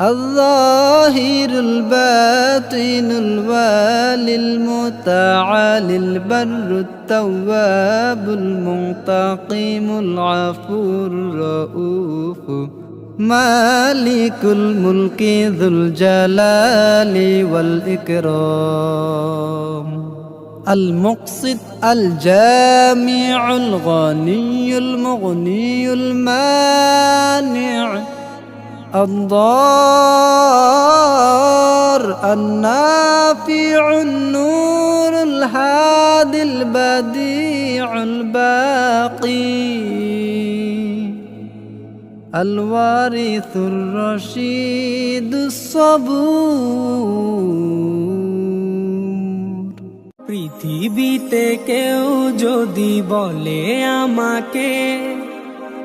الظاهر الباطن الوالي المتعالي البر التواب المنتقم العفو الرؤوف مالك الملك ذو الجلال والإكرام المقسط الجامع الغني المغني المانع الضار النافع النور الهادي البديع الباقي الوارث الرشيد الصبور পৃথিবীতে কেউ যদি বলে আমাকে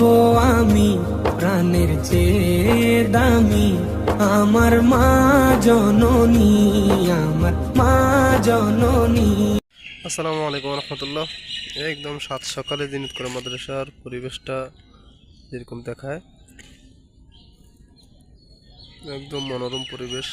বলব আমি প্রাণের চেয়ে দামি। আমার মা জননী, আমার মা জননী। আসসালামু আলাইকুম রহমতুল্লাহ। একদম সাত সকালে দিনত করে মাদ্রাসার পরিবেশটা যেরকম দেখায়, একদম মনোরম পরিবেশ।